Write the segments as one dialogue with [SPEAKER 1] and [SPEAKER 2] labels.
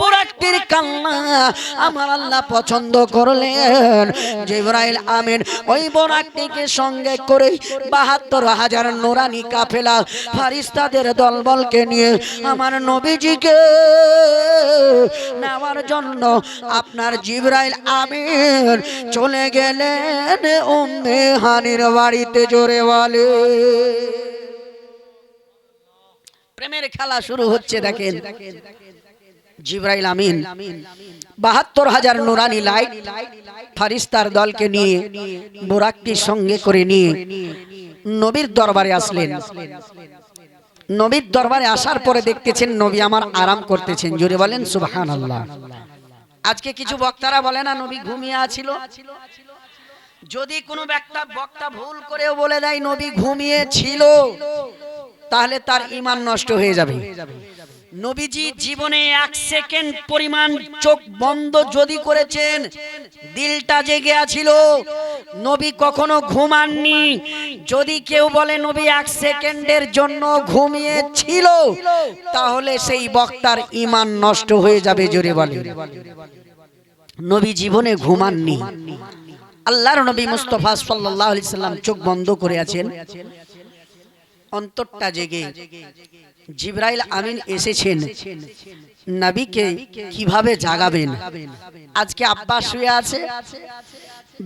[SPEAKER 1] বুরাকটির কান্না আমার আল্লাহ পছন্দ করলেন। জিব্রাইল আমিন ওই বোরাকটিকে সঙ্গে করে বাহাত্তর হাজার নোরানি কাফেলা ফারিস্তাদের দলবলকে নিয়ে আমার নবীজিকে নেওয়ার জন্য আপনার জিব্রাইল আমিন চলে গেলেন উম্মে হানির বাড়িতে জোরে বলে। প্রেমের খেলা শুরু হচ্ছে, দেখেন। জিব্রাইল আমিন। বাহাত্তর হাজার নুরানি লাইট ফারিস্তার দলকে নিয়ে বোরাকটির সঙ্গে করে নিয়ে নবীর দরবারে আসলেন। নবীর দরবারে আসার পরে দেখতেছেন নবী আমার আরাম করতেছেন। জুড়ে বলেন সুবহান আল্লাহ আজকে কিছু বক্তারা বলে না, নবী ঘুমিয়ে আছিল? যদি কোনো ব্যক্তা বক্তা ভুল করেও বলে দেয়, নবী ঘুমিয়ে ছিল। তাহলে তার ইমান নষ্ট হয়ে যাবে। নবীজি জীবনে এক সেকেন্ড পরিমাণ চোখ বন্ধ যদি করেছেন দিলটা জেগে আছিল। নবী কখনো ঘুমাননি। যদি কেউ বলে নবী এক সেকেন্ডের জন্য ঘুমিয়ে ছিল তাহলে সেই বক্তার ইমান নষ্ট হয়ে যাবে জোরে বলে নবী জীবনে ঘুমাননি। আল্লাহর নবী মুস্তফা আলাইহি সাল্লাম চোখ বন্ধ করে আছেন অন্তরটা জেগে। জিব্রাইল আমিন এসেছেন। নবীকে কীভাবে জাগাবেন? আজকে আব্বা শুয়ে আছে।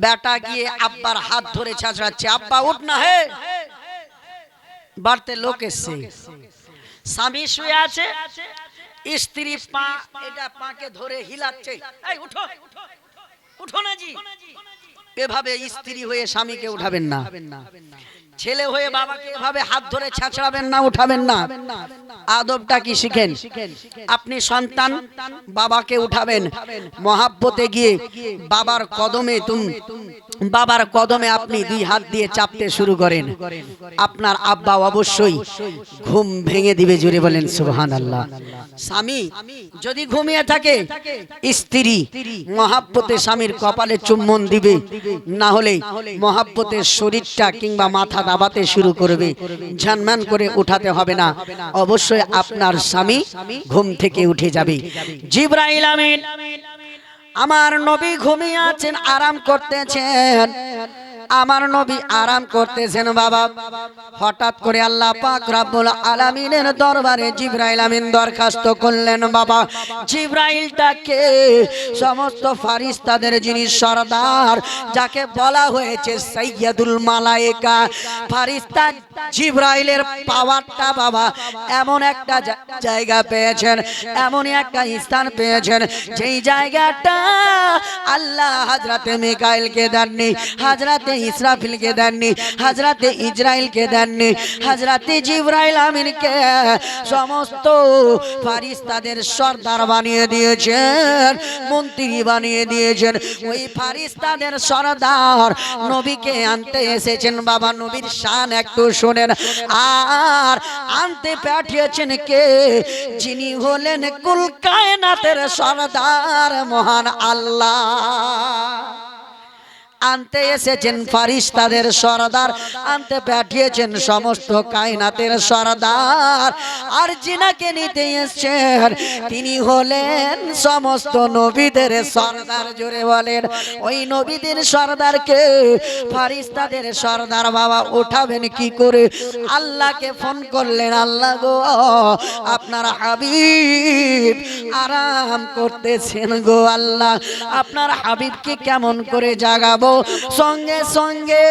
[SPEAKER 1] বেটা গিয়ে আব্বার হাত ধরে ছাঁচড়াচ্ছে আব্বা উঠ না হে। বাড়তে লোক এসছে। স্বামী শুয়ে আছে। স্ত্রী পা এটা পাকে ধরে হিলাচ্ছে। এই উঠো। উঠো। না জি। এভাবে স্ত্রী হয়ে স্বামীকে উঠাবেন না। ছেলে হয়ে বাবাকে এভাবে হাত ধরে ছাঁচড়াবেন না, উঠাবেন না। আদবটা কি শিখেন? আপনি সন্তান, বাবাকে উঠাবেন। মহাব্বতে গিয়ে বাবার কদমে তুম বাবার কদমে আপনি দুই হাত দিয়ে চাপতে শুরু করেন। আপনার আব্বা অবশ্যই ঘুম ভেঙে দিবে জুড়ে বলেন সুবহান আল্লাহ স্বামী যদি ঘুমিয়ে থাকে, স্ত্রী মহাব্বতে স্বামীর কপালে চুম্বন দিবে। না হলে মহাব্বতের শরীরটা কিংবা মাথা দাবাতে শুরু করবে। ঝানমান করে উঠাতে হবে না। অবশ্যই আপনার স্বামী ঘুম থেকে উঠে যাবে। জিব্রাইল আমিন, আমার নবী ঘুমিয়ে আছেন, আরাম করতেছেন। আমার নবী আরাম করতেছেন বাবা। হঠাৎ করে আল্লাহ পাক রাব্বুল আলামিনের দরবারে জিব্রাইল আমিন দরখাস্ত করলেন বাবা। জিব্রাইলটাকে সমস্ত ফারিস্তাদের যিনি সরদার, যাকে বলা হয়েছে সৈয়দুল মালায়েকা। ফারিস্তা জিব্রাইলের পাওয়ারটা বাবা, এমন একটা জায়গা পেয়েছেন, এমনই একটা স্থান পেয়েছেন, যেই জায়গাটা আল্লাহ হাজরাতে মিকাইলকে দেননি। হাজরাতে ইসরাফিলকে দেননি, হাজরাতে ইসরাইলকে দেননি, হাজরাতে জিব্রাইল আমিনকে সমস্ত ফারিস্তাদের সর্দার বানিয়ে দিয়েছেন, মন্ত্রী বানিয়ে দিয়েছেন। ওই ফারিস্তাদের সর্দার নবীকে আনতে এসেছেন, বাবা নবীর শান একটু শোনেন। আর আনতে পাঠিয়েছেন কে? যিনি হলেন কুল কায়নাতের সর্দার মহান আল্লাহ। আনতে এসেছেন ফারিস্তাদের সরদার, আনতে পাঠিয়েছেন সমস্ত কায়নাতের সরদার। আর জিনাকে নিতে এসেছেন, তিনি হলেন সমস্ত নবীদের সরদার, জোরে বলেন। ওই নবীদের সরদারকে ফারিস্তাদের সরদার বাবা উঠাবেন কি করে? আল্লাহকে ফোন করলেন, আল্লাহ গো, আপনার হাবিব আরাম করতেছেন গো, আল্লাহ। আপনার হাবিবকে কেমন করে জাগাবো? সঙ্গে সঙ্গে।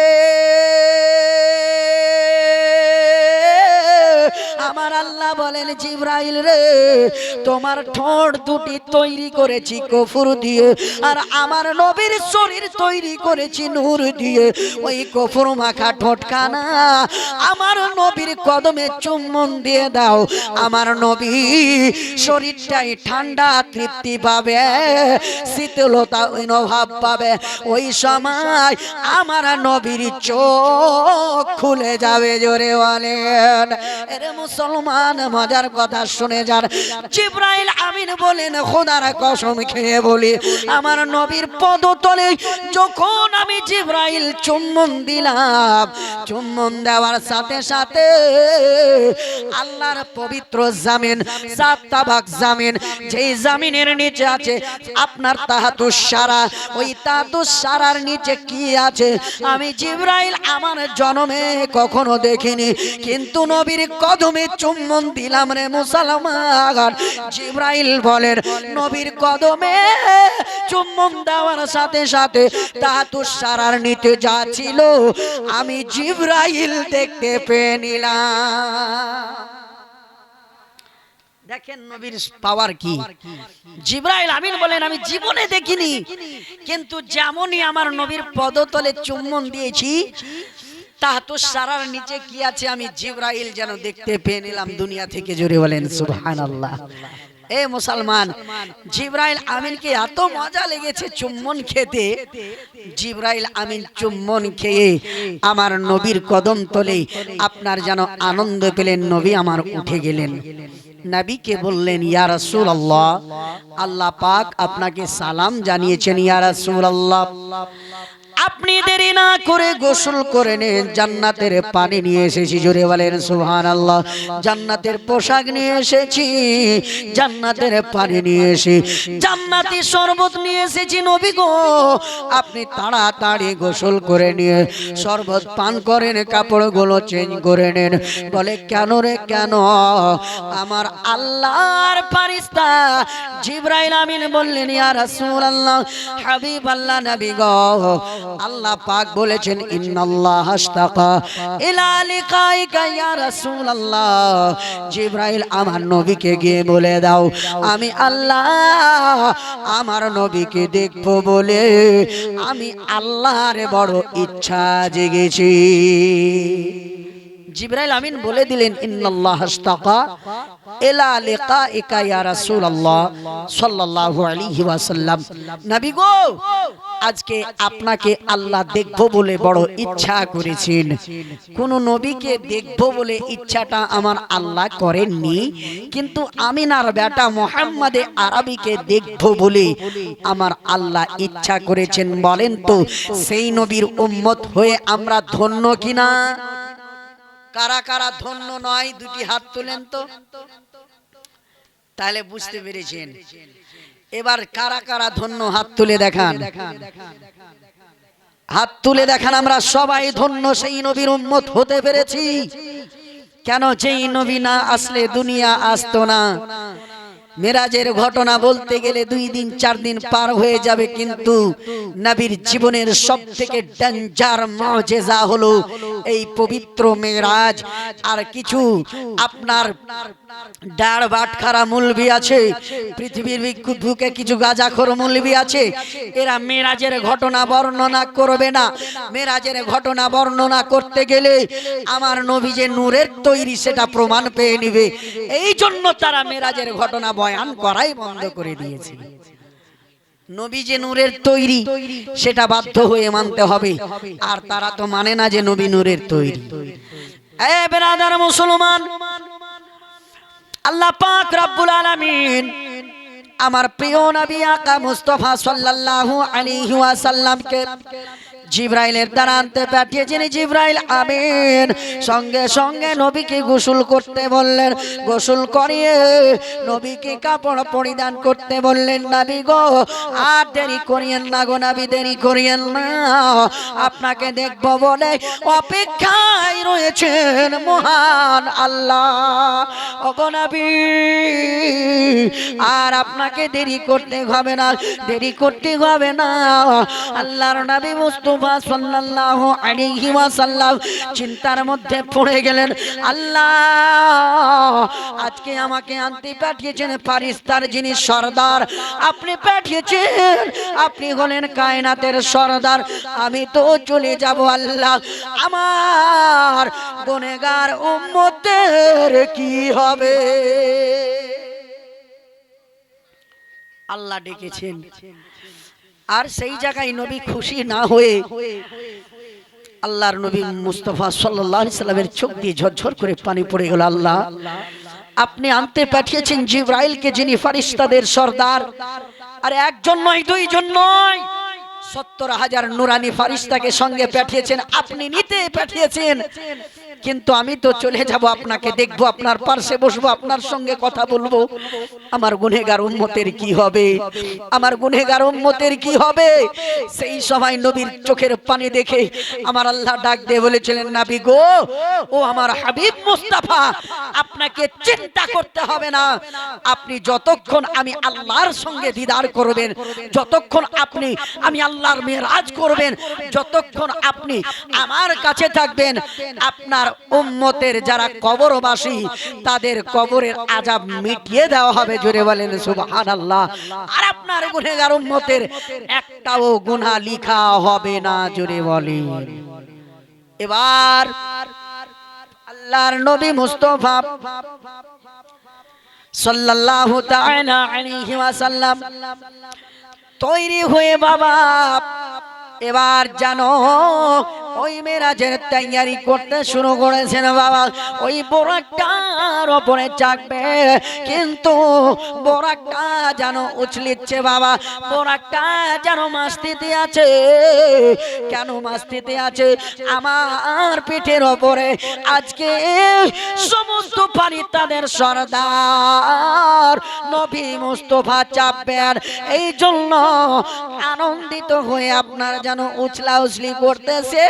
[SPEAKER 1] আমার আল্লাহ বলেন, জিব্রাইল রে, তোমার ঠোঁট দুটি তৈরি করেছি কফুর দিয়ে, আর আমার নবীর শরীর তৈরি করেছি নূর দিয়ে। ওই কফুর মাখা ঠোঁটখানা আমার নবীর কদমে চুম্বন দিয়ে দাও। আমার নবী শরীরটাই ঠান্ডা, তৃপ্তি পাবে, শীতলতা অনুভব পাবে। ওই সময় আমার নবীর চোখ খুলে যাবে, জোরে বলেন। এরে মুসলমান মজার কথা শুনে যান। জিব্রাইল আমিন বলেন, খোদার কসম খেয়ে বলি, আমার নবীর পদতলে যখন আমি জিব্রাইল চুম্বন দিলাম, চুম্বন দেওয়ার সাথে সাথে আল্লাহর পবিত্র জামিন তাবাক জামিন, যেই জামিনের নিচে আছে, আপনার তাহাতুস সারা ওই তাহাতুস সারার নিচে কি আছে? আমি জিব্রাইল আমার জন্মে কখনো দেখিনি, কিন্তু নবীর কদমে চুম্বন দিলাম রে মুসলমান। জিব্রাইল বলেন, নবীর কদমে চুম্বন দেওয়ার সাথে সাথে তাহাতুস সারার নিচে যা ছিল, আমি জিব্রাইল দেখতে পেয়ে নিলাম। দেখেন নবীর পাওয়ার কি? জিব্রাইল আমিন বলেন, আমি জীবনে দেখিনি। কিন্তু যেমনই আমার নবীর পদতলে চুম্বন দিয়েছি তাহাতো সারার নিচে কি আছে আমি জিব্রাইল যেন দেখতে পেয়ে নিলাম দুনিয়া থেকে জোরে বলেন, সুবহানাল্লাহ। এ মুসলমান, জিব্রাইল আমিনকে এত মজা লেগেছে চুম্বন খেতে। জিব্রাইল আমিন চুম্বন খেয়ে আমার নবীর কদম তলে আপনার যেন আনন্দ পেলেন, নবী আমার উঠে গেলেন। নবীকে বললেন, ইয়া রাসূল আল্লাহ আল্লাহ পাক আপনাকে সালাম জানিয়েছেন, ইয়া রাসূল আল্লাহ আপনি দেরি না করে গোসল করে নেন জান্নাতের পানি নিয়ে এসেছি, জোরে বলেন সুহান আল্লাহ জান্নাতের পোশাক নিয়ে এসেছি, জান্নাতের পানি নিয়ে এসে জান্নাতি শরবত নিয়ে এসেছি নবী গো। আপনি তাড়াতাড়ি গোসল করে নিয়ে শরবত পান করেন, কাপড়গুলো চেঞ্জ করে নেন। বলে, কেন রে, কেন? আমার আল্লাহর ফারিস্তা জিব্রাইল আমিন বললেন, ইয়া রাসূলুল্লাহ হাবিব আল্লাহ নবী গো আল্লাহ পাক বলেছেন, ইন্নাল্লাহ আশতাকা ইলা লিকাইকা ইয়া রাসূলুল্লাহ। জিবরাইল, আমার নবীকে গিয়ে বলে দাও, আমি আল্লাহ, আমার নবীকে দেখব বলে আমি আল্লাহর বড় ইচ্ছা জেগেছি। জিব্রাইল আমিন বলে দিলেন, ইন্নাল্লাহ আশতাকা ইলা লিকাইকা ইয়া রাসূলুল্লাহ সাল্লাল্লাহু আলাইহি ওয়াসাল্লাম। নবী গো, আজকে আপনাকে আল্লাহ দেখব বলে বড় ইচ্ছা করেছেন। কোন নবীকে দেখব বলে ইচ্ছাটা আমার আল্লাহ করেননি, কিন্তু আমিনার বেটা মোহাম্মদে আরবিকে দেখব বলে আমার আল্লাহ ইচ্ছা করেছেন। বলেন তো, সেই নবীর উম্মত হয়ে আমরা ধন্য কিনা? কারা কারা ধন্য নয়, দুটি হাত তোলেন তো। তাহলে বুঝতে পেরেছেন। এবার কারা কারা ধন্য হাত তুলে দেখান। হাত তুলে দেখান, আমরা সবাই ধন্য, সেই নবীর উন্মত হতে পেরেছি। কেন যেই নবী না আসলে দুনিয়া আসতো না? মেরাজের ঘটনা বলতে গেলে দুই দিন, চার দিন পার হয়ে যাবে কিন্তু নবীর জীবনের সব থেকে ডেঞ্জার মজেজা হলো এই পবিত্র মেরাজ। আর কিছু আপনার ডাড় বাটখারা মুলবি আছে, পৃথিবীর বুকে কিছু গাজাখোর মুলবি আছে, এরা মেরাজের ঘটনা বর্ণনা করবে না। মেরাজের ঘটনা বর্ণনা করতে গেলে আমার নবী যে নূরের তৈরি সেটা প্রমাণ পেয়ে নিবে। এই জন্য তারা মেরাজের ঘটনা বয়ান করাই বন্ধ করে দিয়েছে। নবী যে নূরের তৈরি, সেটা বাধ্য হয়ে মানতে হবে। আর তারা তো মানে না যে নবী নূরের তৈরি। এ বেরাদার মুসলমান, আল্লাহ পাক রব্বুল আলামিন আমার প্রিয় নবী আকা মুস্তাফা সাল্লাল্লাহু আলাইহি ওয়াসাল্লামকে জিব্রাইলের দ্বারা আনতে পাঠিয়েছেন জিব্রাইল, আমিন। সঙ্গে সঙ্গে নবীকে গোসল করতে বললেন, গোসল করিয়ে নবীকে কাপড় পরিধান করতে বললেন, নবী গো, আর দেরি করিয়েন না গো নবী, দেরি করিয়েন না। আপনাকে দেখব বলে অপেক্ষায় রয়েছেন মহান আল্লাহ। অগনবী আর আপনাকে দেরি করতে হবে না, দেরি করতে হবে না। আল্লাহর নবী চিন্তার মধ্যে পড়ে গেলেন, আল্লাহ, আজকে আমাকে আনতে পাঠিয়েছেন ফারিস্তার যিনি সর্দার। আপনি পাঠিয়েছেন, আপনি হলেন কায়নাতের সর্দার। আমি তো চলে যাব, আল্লাহ। আমার গুনেগার উম্মতের কি হবে? আল্লাহ ডেকেছেন। আর সেই জায়গায় নবী খুশি না হয়ে আল্লাহর নবী মুস্তফা সাল্লামের চোখ দিয়ে ঝরঝর করে পানি পড়ে গেল আল্লাহ। আপনি আনতে পাঠিয়েছেন জিব্রাইলকে যিনি ফারিস্তাদের সর্দার। আর একজন নয় দুইজন নয় সত্তর হাজার নুরানি ফারিস্তাকে সঙ্গে পাঠিয়েছেন। আপনি নিতে পাঠিয়েছেন। কিন্তু আমি তো চলে যাব আপনাকে দেখব, আপনার পার্শ্বে বসবো, আপনার সঙ্গে কথা বলব। আমার গুনেগার উম্মতের কি হবে? আমার গুনেগার উম্মতের কি হবে? সেই সময় নবীর চোখের পানি দেখে আমার আল্লাহ ডাক দিয়ে বলেছিলেন, নাবি গো, ও আমার হাবিব মুস্তাফা, আপনাকে চিন্তা করতে হবে না। আপনি যতক্ষণ আমি আল্লাহর সঙ্গে দিদার করবেন, যতক্ষণ আপনি আমি আল্লাহর মেরাজ করবেন, যতক্ষণ আপনি আমার কাছে থাকবেন, আপনার উম্মতের যারা কবরবাসী, তাদের কবরের আজাব মিটিয়ে দেওয়া হবে, জোরে বলেন সুবহানাল্লাহ। আর আপনার গুনেগার উম্মতের একটাও গুনাহ লিখা হবে না, জোরে বলেন। এবার আল্লাহর নবী মুস্তফা সাল্লাল্লাহু তাআলা আলাইহি ওয়াসাল্লাম তৈরি হয়ে বাবা, এবার জানো ওই মেরাজের তৈয়ারি করতে শুরু করেছেন বাবা। ওই বোরাকটার ওপরে চাকবে। কিন্তু বোরাকটা যেন উছলিচ্ছে বাবা। বোরাকটা যেন মাস্তিতে আছে। কেন মাস্তিতে আছে? আমার পিঠের ওপরে আজকে সমস্ত পানি তাদের সর্দার নবী মুস্তফা চাপবেন এই জন্য আনন্দিত হয়ে আপনার যেন উছলা উছলি করতেছে।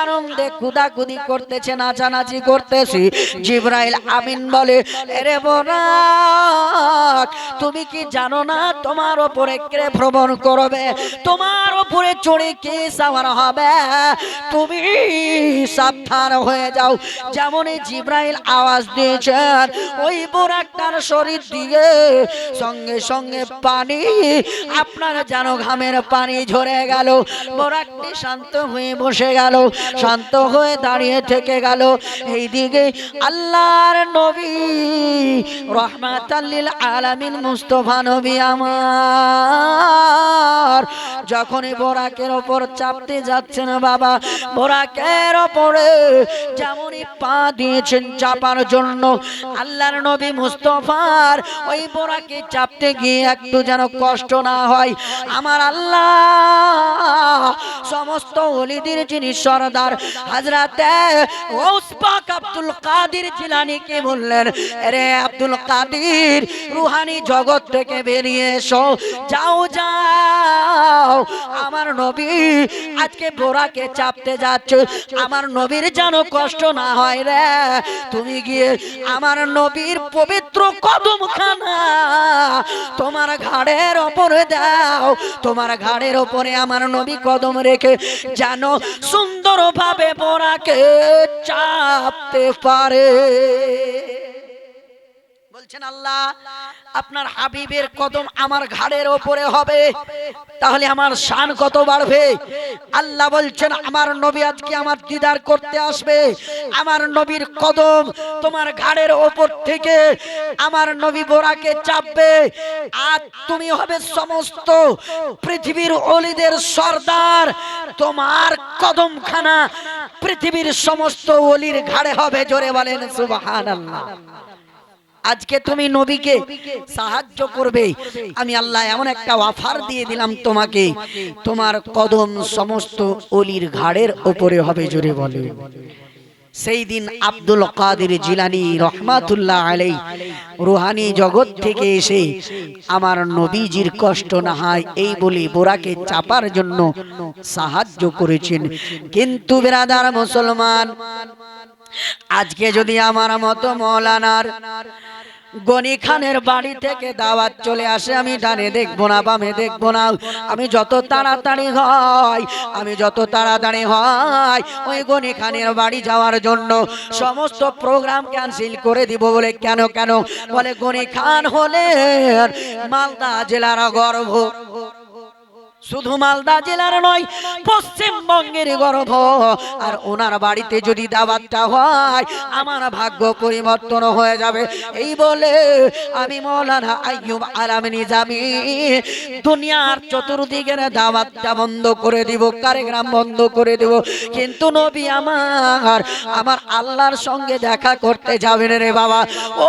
[SPEAKER 1] আনন্দে কুদাকুদি করতেছে, নাচানাচি করতেছি। জিব্রাইল আমিন বলে, এরে বোরাক, তুমি কি জানো না তোমার ওপরে কে ভ্রমণ করবে? তোমার ওপরে চড়ে কে সাওয়ার হবে? তুমি সাবধান হয়ে যাও। যেমন জিব্রাইল আওয়াজ দিয়েছেন, ওই বোরাকটার শরীর দিয়ে সঙ্গে সঙ্গে পানি, আপনার যেন ঘামের পানি ঝরে গেল। বোরাকটি শান্ত হয়ে বসে গেল, শান্ত হয়ে দাঁড়িয়ে থেকে গেল। এইদিকে আল্লাহর নবী রহমাতাল্লিল আলামিন, মুস্তফা নবী আমার। যখনই বোরাকের ওপর চাপতে যাচ্ছেন বাবা, বোরাকের ওপরে যেমনই পা দিয়েছেন চাপার জন্য, আল্লাহর নবী মুস্তফার ওই বোরাকে চাপতে গিয়ে একটু যেন কষ্ট না হয়। আমার আল্লাহ সমস্ত অলিদের যিনি সরদার। হাজরাতে ওসপাক আব্দুল কাদির জিলানিকে বললেন রে আব্দুল কাদির, রুহানি জগৎ থেকে বেরিয়ে এসো। যাও যাও। আমার নবী আজকে বোরাকে চাপতে যাচ্ছে। আমার নবীর যেন কষ্ট না হয় রে। তুমি গিয়ে আমার নবীর পবিত্র কদম খানা তোমার ঘাড়ের ওপরে দাও। তোমার ঘাড়ের ওপরে আমার নবী কদম রেখে যেন সুন্দরভাবে বোরাকে চাপতে পারে। বলছেন, আল্লাহ, আপনার হাবিবের কদম আমার ঘাড়ের ওপরে হবে। তাহলে আমার শান কত বাড়বে? আল্লাহ বলছেন, আমার নবী আজকে আমার দিদার করতে আসবে। আমার নবীর কদম তোমার ঘাড়ের ওপর থেকে আমার নবী বোরাকে চাপবে। আর তুমি হবে সমস্ত পৃথিবীর অলিদের সর্দার। তোমার কদমখানা পৃথিবীর সমস্ত অলির ঘাড়ে হবে। জোরে বলেন, সুবহানাল্লাহ। আজকে তুমি নবীকে সাহায্য করবে। আমি আল্লাহ এমন একটা অফার দিয়ে দিলাম তোমাকে। তোমার কদম সমস্ত অলির ঘাড়ের ওপরে হবে জোরে বলে। সেই দিন আব্দুল কাদের জিলানি রহমাতুল্লাহ আলাই রুহানি জগৎ থেকে এসে আমার নবীজির কষ্ট না হয় এই বলে বোরাকে চাপার জন্য সাহায্য করেছেন। কিন্তু বেরাদার মুসলমান, আজকে যদি আমার মতো মৌলানার গনি খানের বাড়ি থেকে দাওয়াত চলে আসে। আমি ডানে দেখব না, বামে দেখব না। আমি যত তাড়াতাড়ি হয়, আমি যত তাড়াতাড়ি হয়, ওই গনি খানের বাড়ি যাওয়ার জন্য সমস্ত প্রোগ্রাম ক্যান্সেল করে দিব বলে কেন কেন? বলে গনি খান হলে মালদা জেলার গর্ভ শুধু মালদা জেলার নয় পশ্চিমবঙ্গের গর্ভ। আর ওনার বাড়িতে যদি দাওয়াতটা হয়, আমার ভাগ্য পরিবর্তন হয়ে যাবে। এই বলে আমি মৌলানা আইয়ুব আলাম নিজামি দুনিয়ার চতুর্দিকের দাওয়াতটা বন্ধ করে দিব, কারেগ্রাম বন্ধ করে দেব। কিন্তু নবী আমার আমার আল্লাহর সঙ্গে দেখা করতে যাবেন রে বাবা।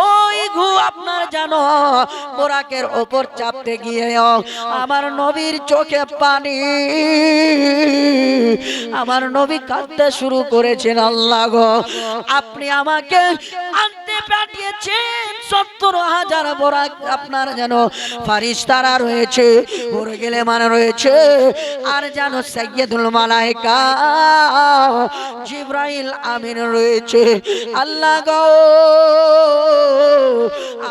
[SPEAKER 1] ওই ঘু আপনার জানো বোরাকের ওপর চাপতে গিয়ে, আমার নবীর চোখে পানি। আমার নবী কাঁদতে শুরু করেছেন আল্লাহ আপনি আমাকে আনতে পাঠিয়েছেন সত্তর হাজার বোরাক আপনার যেন ফারিস তারা রয়েছে ওর গেলে মানে রয়েছে, আর যেন সৈয়দুল মালাইকা জিব্রাইল আমিন রয়েছে। আল্লাহ গো,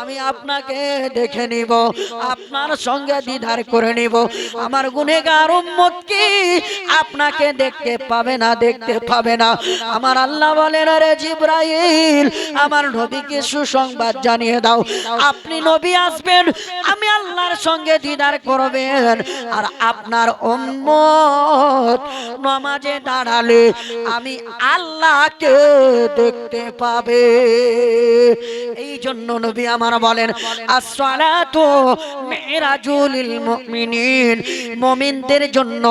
[SPEAKER 1] আমি আপনাকে দেখে নিব, আপনার সঙ্গে দ্বিধার করে নিব। আমার গুনেগার উম্মত কি? আপনাকে দেখতে পাবে না, দেখতে পাবে না। আমার আল্লাহ বলেন রে জিব্রাইল, আমার নবীকে সুসংবাদ জানিয়ে দাও। আপনি নবী আসবেন, আমি আল্লাহর সঙ্গে দিদার করবেন। আর আপনার উম্মত নামাজে দাঁড়ালে আমি আল্লাহকে দেখতে পাবে। এই জন্য নবী আমার বলেন, আসসালাতু মিরাজুলিল মুমিনিন। মুমিনদের জন্য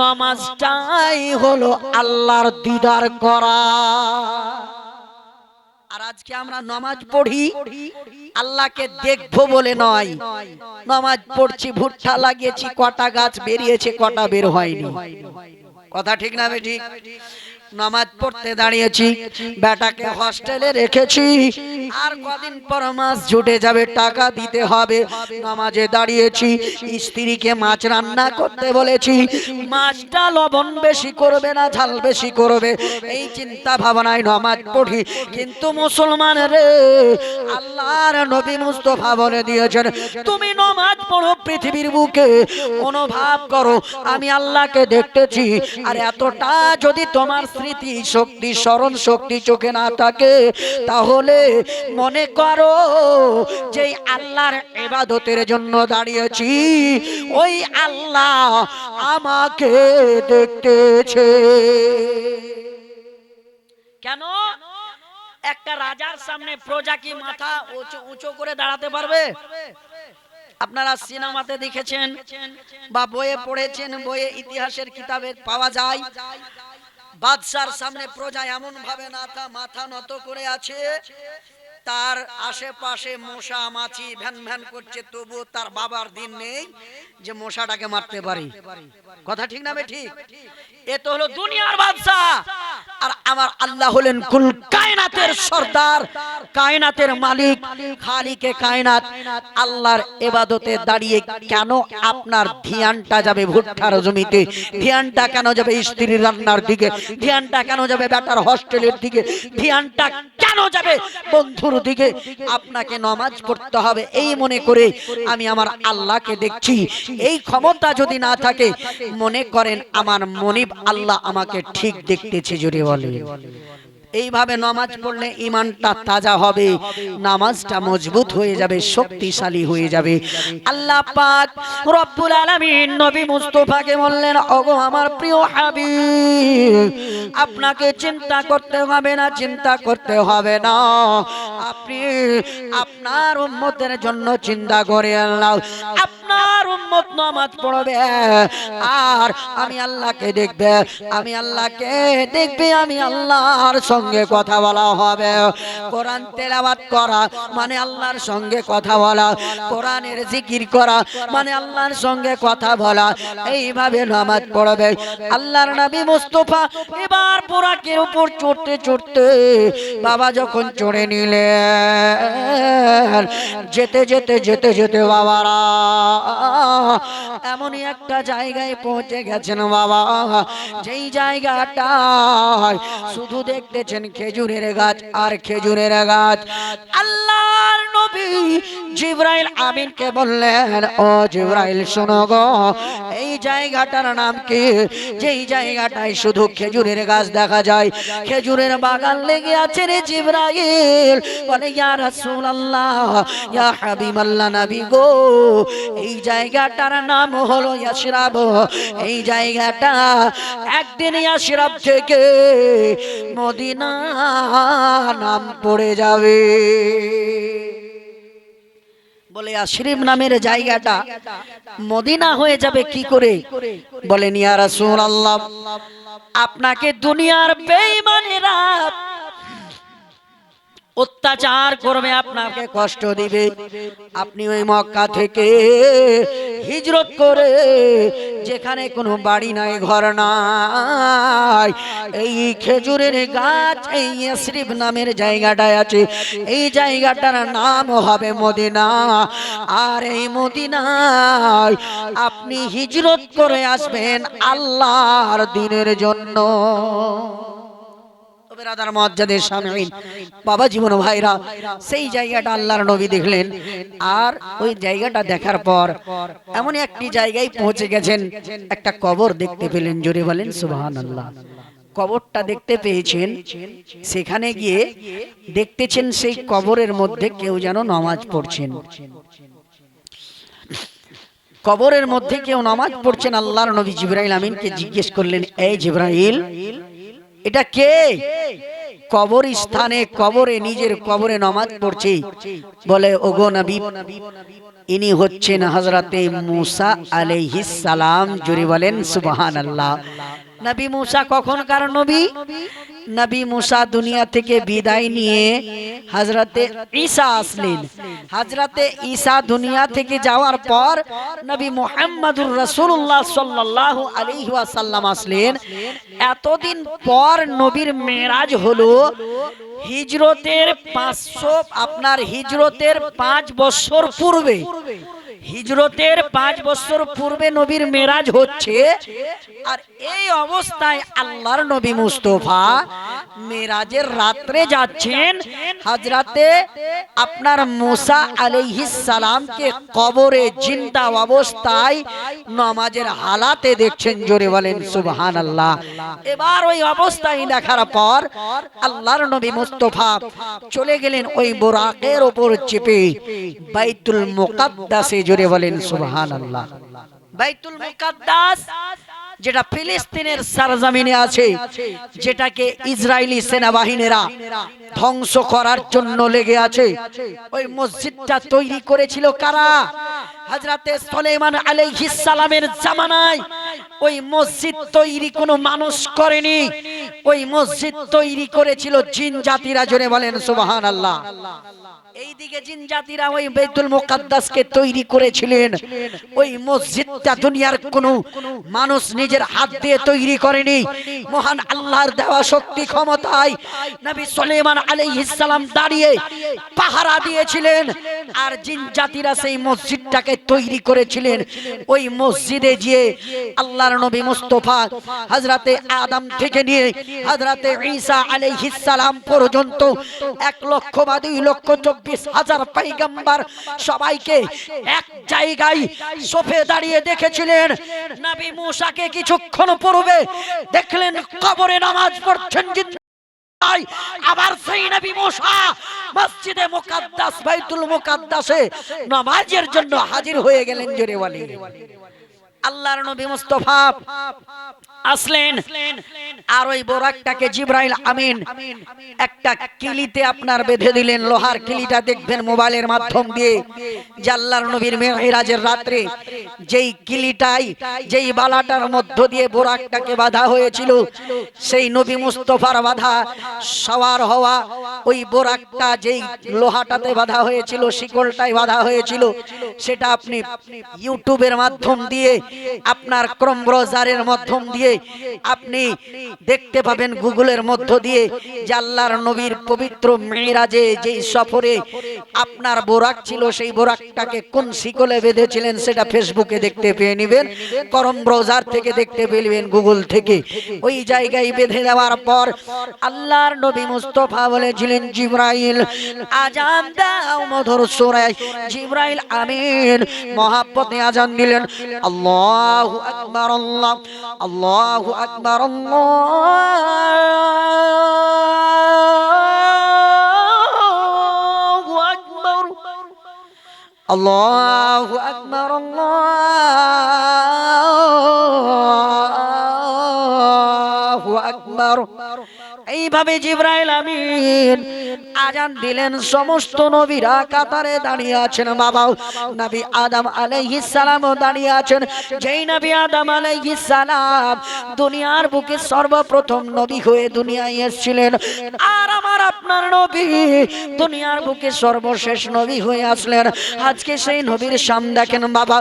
[SPEAKER 1] নামাজটাই হলো আল্লাহর দিদার করা। আজকে আমরা নমাজ পড়ি। আল্লাহকে দেখব বলে নয়। নমাজ পড়ছি, ভুট্টা লাগিয়েছি, কটা গাছ বেরিয়েছে, কটা বের হয়নি। কথা ঠিক না ঠিক নামাজ পড়তে দাঁড়িয়েছি। বেটাকে হস্টেলে রেখেছি। আর কদিন পর মাস জুটে যাবে, টাকা দিতে হবে। নামাজে দাঁড়িয়েছি, স্ত্রীকে মাছ রান্না করতে বলেছি। মাছটা লবণ বেশি করবে না, ঝাল বেশি করবে। এই চিন্তা ভাবনায় নামাজ পড়ি। কিন্তু মুসলমান রে, আল্লাহর নবী মুস্তফা বলে দিয়েছেন, তুমি নামাজ পড়ো পৃথিবীর বুকে। অনুভব করো, আমি আল্লাহকে দেখতেছি। আর এতটা যদি তোমার স্মৃতি শক্তি, স্মরণ শক্তি চোখে না থাকে, তাহলে মনে করো যে আল্লাহর এবাদতের জন্য দাঁড়িয়েছি। ওই আল্লাহ আমাকে দেখতেছে। কেন? একটা রাজার সামনে প্রজা কি মাথা উঁচু করে দাঁড়াতে পারবে? আপনারা সিনেমাতে দেখেছেন বা বইয়ে পড়েছেন, বইয়ে ইতিহাসের কিতাবে পাওয়া যায়। বাদশার সামনে প্রজা এমন ভাবে নাথা মাথা নত করে আছে, তার আশেপাশে মশা মাছি ভ্যান ভ্যান করছে তবু তার বাবার দিন নেই যে মশাটাকে মারতে পারি। কথা ঠিক না ঠিক? এ তো হলো দুনিয়ার বাদশাহ। আর আমার আল্লাহ হলেন কুল কায়নাতের সর্দার। কায়নাতের মালিক খালিকে কায়নাত। আল্লাহর এবাদতে দাঁড়িয়ে কেন আপনার ধ্যানটা যাবে ভুট্টার জমিতে? ধ্যানটা কেন যাবে স্ত্রীর রান্নার দিকে? ধ্যানটা কেন যাবে বেটার হস্টেলের দিকে? ধ্যানটা কেন যাবে বন্ধুর দিকে? আপনাকে নমাজ পড়তে হবে এই মনে করে আমি আমার আল্লাহকে দেখছি। এই ক্ষমতা যদি না থাকে মনে করেন আমার মনিব আল্লাহ আমাকে ঠিক দেখতেছে জুড়ে বলে। এইভাবে নামাজ পড়লে ইমানটা তাজা হবে, নামাজটা মজবুত হয়ে যাবে, শক্তিশালী হয়ে যাবে। আল্লাহ পাক রব্বুল আলামিন নবী মুস্তাফাকে বললেন, ওগো আমার প্রিয় হাবিব, আপনাকে চিন্তা করতে হবে না, চিন্তা করতে হবে না। আপনি আপনার উম্মতের জন্য চিন্তা করে আল্লাহ, আপনার উম্মত নামাজ পড়বে। আর আমি আল্লাহকে দেখবে, আমি আল্লাহকে দেখবে, আমি আল্লাহর সঙ্গে কথা বলা হবে। কোরআন তেলাওয়াত করা মানে আল্লাহর সঙ্গে কথা বলা। কোরআনের জিকির করা মানে আল্লাহর সঙ্গে কথা বলা। এইভাবে নামাজ পড়বে। আল্লাহর নবী মুস্তফা এবার পোরাকের উপর চড়তে চড়তে বাবা যখন চড়ে নিলে যেতে যেতে যেতে যেতে বাবারা এমনই একটা জায়গায় পৌঁছে গেছেন বাবা। যেই জায়গাটা শুধু দেখতেছেন খেজুরের গাছ আর খেজুরের গাছ। আল্লাহর নবী জিব্রাইল আমিনকে বললেন, ও জিব্রাইল, শোনো গো, এই জায়গাটার নাম কি? যেই জায়গাটায় শুধু খেজুরের গাছ দেখা যায়। খেজুরের বাগান লেগে আছে রে জিব্রাইল। বলে, ইয়া রাসূলুল্লাহ, ইয়া হাবিবাল্লাহ নবী গো, এই জায়গাটার নাম হলো ইয়াশরাব। এই জায়গাটা একদিন ইয়াশরাব থেকে মদিনা নাম পড়ে যাবে। বলে আশরিফ নামের জায়গাটা মদিনা হয়ে যাবে কি করে? বলে রাসূলুল্লাহ, আপনাকে দুনিয়ার বেঈমানেরা অত্যাচার করবে আপনাকে কষ্ট দিবে। আপনি ওই মক্কা থেকে হিজরত করে যেখানে কোনো বাড়ি নাই ঘর নাই এই খেজুরের গাছ এই ইয়াসরিব নামের জায়গাটায় আছে। এই জায়গাটার নাম হবে মদিনা। আর এই মদিনায় আপনি হিজরত করে আসবেন আল্লাহর দিনের জন্য। বেরাদার বাবা জীবন ভাইরা, সেই জায়গাটা আল্লাহর নবী দেখলেন। আর ওই জায়গাটা দেখার পর এমন একটি জায়গায় পৌঁছে গেছেন, একটা কবর দেখতে পেলেন, জোরে বলেন সুবহান আল্লাহ কবরটা দেখতে পেয়েছেন, সেখানে গিয়ে দেখতেছেন সেই কবরের মধ্যে কেউ যেন নামাজ পড়ছেন। কবরের মধ্যে কেউ নামাজ পড়ছেন, আল্লাহর নবী জিব্রাইল আমিনকে জিজ্ঞেস করলেন, এই জিব্রাইল এটা কে? কবর স্থানে, কবরে, নিজের কবরে নমাজ পড়ছে। বলে, ওগো নবী, ইনি হচ্ছেন হজরতে মুসা আলাইহিস সালাম। জুড়ে বলেন সুবহান আল্লাহ নবী মুসা কখনকার নবী? নবী মুসা দুনিয়া থেকে বিদায় নিয়ে হজরতে ঈসা আসলেন। হজরতে ঈসা দুনিয়া থেকে যাওয়ার পর নবী মোহাম্মদুর রসুল্লাহ সাল্লাহ আলাইহি ওয়াসাল্লাম আসলেন। এতদিন পর নবীর মেরাজ হলো হিজরতের পাঁচশো, আপনার হিজরতের পাঁচ বছর পূর্বে। হিজরতের পাঁচ বছর পূর্বে নবীর মেরাজ হচ্ছে, আর এই অবস্থায় আল্লাহর নবী মুস্তফা মেরাজের রাত্রে যাচ্ছেন। হাজরাতে আপনার মুসা সালামকে কবরে জিন্দা অবস্থায় নামাজের হালাতে দেখছেন, জোরে বলেন সুবহান আল্লাহ এবার ওই অবস্থায় দেখার পর আল্লাহর নবী মুস্তফা চলে গেলেন ওই বোরাকের ওপর চেপে, বাইতুল মুকাদ্দাসে জোরে বলেন সুবহান আল্লাহ বাইতুল মুকাদ্দাস, যেটা ফিলিস্তিনের সারজামিনে আছে, যেটাকে ইসরায়েলি সেনাবাহিনীরা ধ্বংস করার জন্য লেগে আছে। ওই মসজিদটা তৈরি করেছিল কারা? হযরতে সুলাইমান আলাইহিস সালামের জামানায়। ওই মসজিদ তৈরি কোনো মানুষ করেনি। ওই মসজিদ তৈরি করেছিল জিন জাতিরা, জোরে বলেন, সুবহানাল্লাহ। এইদিকে জিন ওই বেতুল মুকাদ্দাসকে তৈরি করেছিলেন। ওই মসজিদটা দুনিয়ার কোনো মানুষ নিজের হাত দিয়ে তৈরি করেনি। মহান আল্লাহর দেওয়া শক্তি ক্ষমতায় নবী সুলাইমান আলাইহিস সালাম দাঁড়িয়ে পাহারা দিয়েছিলেন। আর জিন জাতিরা সেই মসজিদটাকে তৈরি করেছিলেন। ওই মসজিদে গিয়ে আল্লাহর নবী মুস্তফা হযরতে আদম থেকে নিয়ে হযরতে ঈসা আলাইহিস সালাম পর্যন্ত এক লক্ষ বা দুই লক্ষ চব্বিশ হাজার পাইগাম্বার সবাইকে এক জায়গায় সোফে দাঁড়িয়ে দেখেছিলেন। নবী মুসাকে কিছুক্ষণ পূর্বে দেখলেন, কবরে নামাজ পড়ছেন আবার সেই নবী মুসা মসজিদে মুকাদ্দাস বাইতুল মুকাদ্দাসে নামাজের জন্য হাজির হয়ে গেলেন জোরে আল্লাহর নবী মুস্তফা আসলেন। আর ওই বোরাকটাকে জিব্রাইল আমিন একটা কিলিতে আপনার বেঁধে দিলেন, লোহার কিলিটা দেখবেন মোবাইলের মাধ্যম দিয়ে। যে আল্লাহর নবীর মেহরাজের রাত্রে যেই কিলিটাই, যেই বালাটার মধ্য দিয়ে বোরাকটাকে বাধা হয়েছিল, সেই নবী মুস্তফার বাধা সওয়ার হওয়া, ওই বোরাকটা যেই লোহাটাতে বাধা হয়েছিল শিকলটাই বাধা হয়েছিল, সেটা আপনি ইউটিউবের মাধ্যম দিয়ে আপনার ক্রম ব্রাউজারের মাধ্যম দিয়ে আপনি দেখতে পাবেন গুগলের মধ্য দিয়ে যে আল্লাহর নবীর পবিত্র মেয়েরাজে যেই সফরে আপনার বোরাক ছিল, সেই বোরাকটাকে কোন শিকলে বেঁধেছিলেন সেটা ফেসবুকে দেখতে পেয়ে নেবেন, করম ব্রাউজার থেকে দেখতে পেলেন গুগল থেকে। ওই জায়গায় বেঁধে দেওয়ার পর আল্লাহর নবী মুস্তফা বলেছিলেন, জিব্রাইল আজান দাও মধুর সুরায়। জিব্রাইল আমিন, মহাব্বতে আজান দিলেন। আল্লাহু الله أكبر الله. الله أكبر الله أكبر. الله أكبر الله أكبر. এইভাবে জিব্রাইল أمين আজান দিলেন, সমস্ত নবীরা কাতারে দাঁড়িয়ে আছেন বাবা নবী আদম আলাইহিস সালামও দাঁড়িয়ে আছেন। যেই নবী আদম আলাইহিস সালাম দুনিয়ার বুকে সর্বপ্রথম নবী হয়ে দুনিয়ায় এসেছিলেন। আর আমার আপনার নবী দুনিয়ার বুকে সর্বশেষ নবী হয়ে আসলেন। আজকে সেই নবীর সাম দেখেন বাবা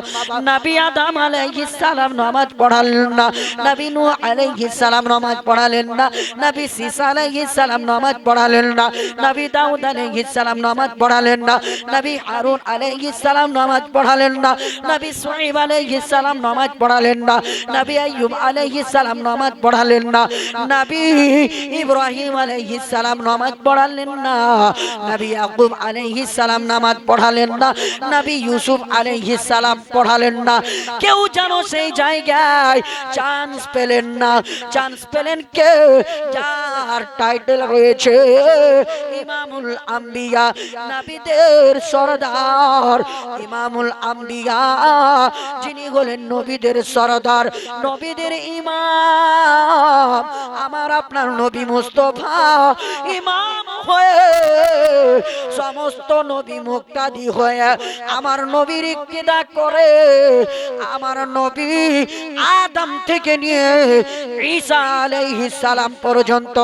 [SPEAKER 1] নবী আদম আলাইহিস সালাম নামাজ পড়ালেন না। নবী নূহ আলাইহিস সালাম নামাজ পড়ালেন না। নবী সিসা আলাইহিস সালাম নামাজ পড়ালেন না। নবী দাউদ আলাইহিস সালাম নামাজ পড়ালেন না, নবী হারুন আলাইহিস সালাম নামাজ পড়ালেন না, নবী সুহাইব আলাইহিস সালাম নামাজ পড়ালেন না, নবী আইয়ুব আলাইহিস সালাম নামাজ পড়ালেন না, নবী ইব্রাহিম আলাইহিস সালাম নামাজ পড়ালেন না, নবী ইয়াকুব আলাইহিস সালাম নামাজ পড়ালেন না, নবী ইউসুফ আলাইহিস সালাম পড়ালেন না। কেউ যেন সেই জায়গায় চান্স পেলেন না চান্স পেলেন কে? যার টাইটেল রয়েছে ইমামুল আম্বিয়া, নবীদের সরদার। ইমামুল আম্বিয়া, যিনি হলেন নবীদের সরদার, নবীদের ইমাম। আমার আপনার নবী মুস্তফা ইমাম হয়ে সমস্ত নবী মুক্তাদি হয়ে আমার নবীর ইক্তিদা করে, আমার নবী আদম থেকে নিয়ে ঈসা আলাইহিস সালাম পর্যন্ত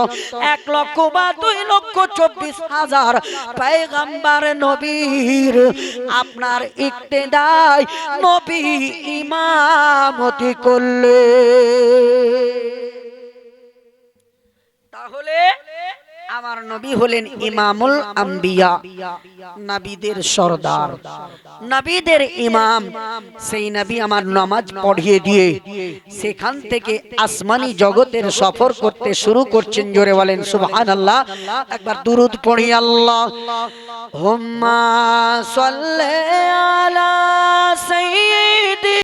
[SPEAKER 1] এক লক্ষ বা দুই লক্ষ চব্বিশ হাজার পেগাম্বার নবীর আপনার ইক্তিদায় নবী ইমামতি করলে তাহলে আমার নবী হলেন ইমামুল আম্বিয়া, নবীদের সর্দার। নবীদের ইমাম, সেই নবী আমার নামাজ পড়িয়ে দিয়ে সেখান থেকে আসমানি জগতের সফর করতে শুরু করছেন। জোরে বলেন, সুবহানাল্লাহ। একবার দুরুদ পড়ি, আল্লাহ। হুম্মা সাল্লি আলা সাইয়্যিদি।